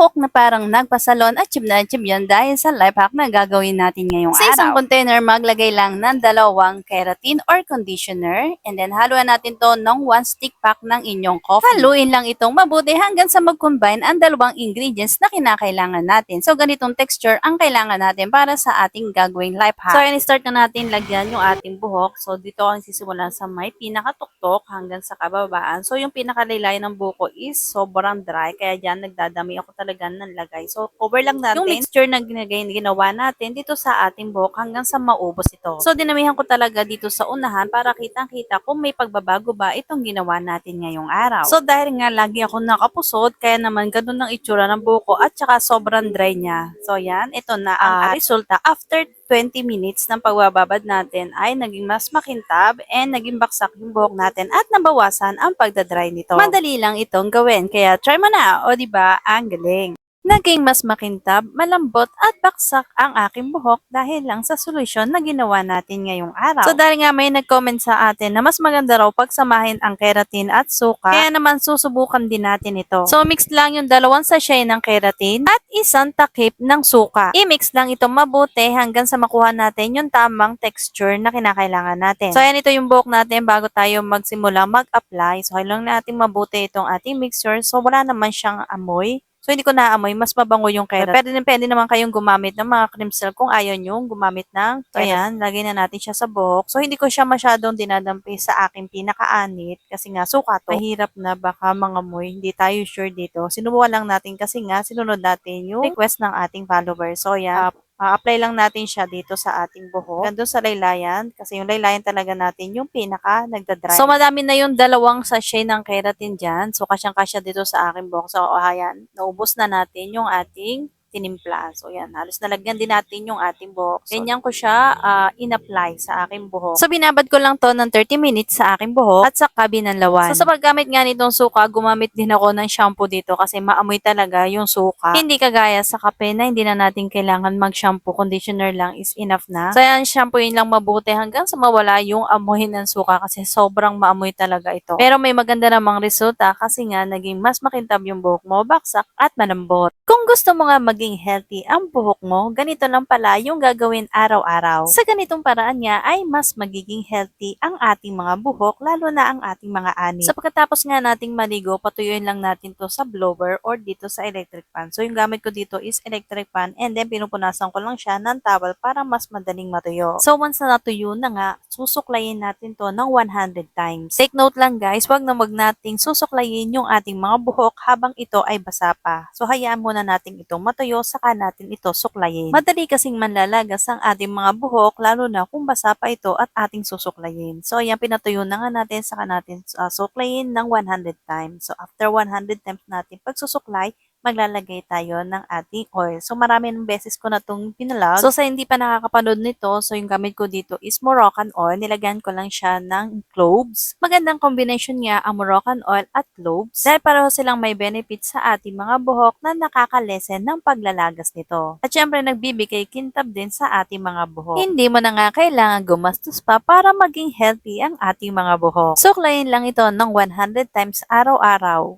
buhok na parang nagpasalon at chip na chip yan dahil sa life hack na gagawin natin ngayong Sa araw. isang container, maglagay lang ng dalawang keratin or conditioner and then haluan natin to ng one stick pack ng inyong coffee. Haluin lang itong mabuti hanggang sa mag-combine ang dalawang ingredients na kinakailangan natin. So, ganitong texture ang kailangan natin para sa ating gagawing life hack. So, ayan, start na natin lagyan yung ating buhok. So, dito ang sisimulan sa may pinakatuktok hanggang sa kababaan. So, yung pinakalilayan ng buko is sobrang dry. Kaya dyan, nagdadami ako talaga ng lagay. So, cover lang natin yung mixture na ginagay, ginawa natin dito sa ating buhok hanggang sa maubos ito. So, dinamihan ko talaga dito sa unahan para kitang-kita kung may pagbabago ba itong ginawa natin ngayong araw. So, dahil nga lagi ako nakapusod, kaya naman ganun ang itsura ng buko at saka sobrang dry niya. So, yan. Ito na ang Ah, resulta after 20 minutes ng pagbababad natin ay naging mas makintab and naging baksak yung buhok natin at nabawasan ang pagdadry nito. Madali lang itong gawin, kaya try mo na. O, di ba Ang galing. Naging mas makintab, malambot at baksak ang aking buhok dahil lang sa solusyon na ginawa natin ngayong araw. So dahil nga may nag-comment sa atin na mas maganda raw pagsamahin ang keratin at suka, kaya naman susubukan din natin ito. So mix lang yung dalawang sachet ng keratin at isang takip ng suka. I-mix lang ito mabuti hanggang sa makuha natin yung tamang texture na kinakailangan natin. So ayan ito yung buhok natin bago tayo magsimula mag-apply. So kailangan natin mabuti itong ating mixture so wala naman siyang amoy. So, hindi ko naamoy. Mas mabango yung keratin. Pwede, pwede naman kayong gumamit ng mga cream silk kung ayaw nyo gumamit ng So, ayan, lagay na natin siya sa buhok. So, hindi ko siya masyadong dinadampi sa aking pinakaanit kasi nga suka to. Mahirap na baka mangamoy. Hindi tayo sure dito. Sinubukan lang natin kasi nga sinunod natin yung request ng ating followers. So, ayan. Ah, apply lang natin siya dito sa ating buhok. Gando sa laylayan. Kasi yung laylayan talaga natin yung pinaka nagda-dry. So, madami na yung dalawang sachet ng keratin dyan. So, kasyang-kasya dito sa aking buhok. So, ayan. Naubos na natin yung ating tinimpla. So, yan. Halos nalagyan din natin yung ating buhok. Ganyan ko siya ah, in-apply sa aking buhok. So, binabad ko lang to ng 30 minutes sa aking buhok at sa kabinanlawan. So, sa paggamit nga nitong suka, gumamit din ako ng shampoo dito kasi maamoy talaga yung suka. Hindi kagaya sa kape na hindi na natin kailangan mag-shampoo. Conditioner lang is enough na. So, yan, shampooin lang mabuti hanggang sa mawala yung amoy ng suka kasi sobrang maamoy talaga ito. Pero may maganda namang resulta kasi nga naging mas makintab yung buhok mo, baksak at malambot. Kung gusto mo nga maging healthy ang buhok mo, ganito lang pala yung gagawin araw-araw. Sa ganitong paraan nga ay mas magiging healthy ang ating mga buhok, lalo na ang ating mga ani. Sa pagkatapos nga nating maligo, patuyuin lang natin to sa blower or dito sa electric fan. So yung gamit ko dito is electric fan and then pinupunasan ko lang siya ng towel para mas madaling matuyo. So once na natuyo na nga, susuklayin natin to ng 100 times. Take note lang guys, wag na wag nating susuklayin yung ating mga buhok habang ito ay basa pa. So hayaan muna natin itong matuyo, saka natin ito suklayin. Madali kasing manlalagas ang ating mga buhok, lalo na kung basa pa ito at ating susuklayin. So ayan, pinatuyo na nga natin, saka natin uh, suklayin ng 100 times. So after 100 times natin pagsusuklay, maglalagay tayo ng ating oil. So, marami ng beses ko na itong pinalag. So, sa hindi pa nakakapanood nito, so yung gamit ko dito is Moroccan oil. Nilagyan ko lang siya ng cloves. Magandang combination niya ang Moroccan oil at cloves dahil pareho silang may benefit sa ating mga buhok na nakakalesen ng paglalagas nito. At syempre, nagbibigay kintab din sa ating mga buhok. Hindi mo na nga kailangan gumastos pa para maging healthy ang ating mga buhok. Suklayin lang ito ng 100 times araw-araw.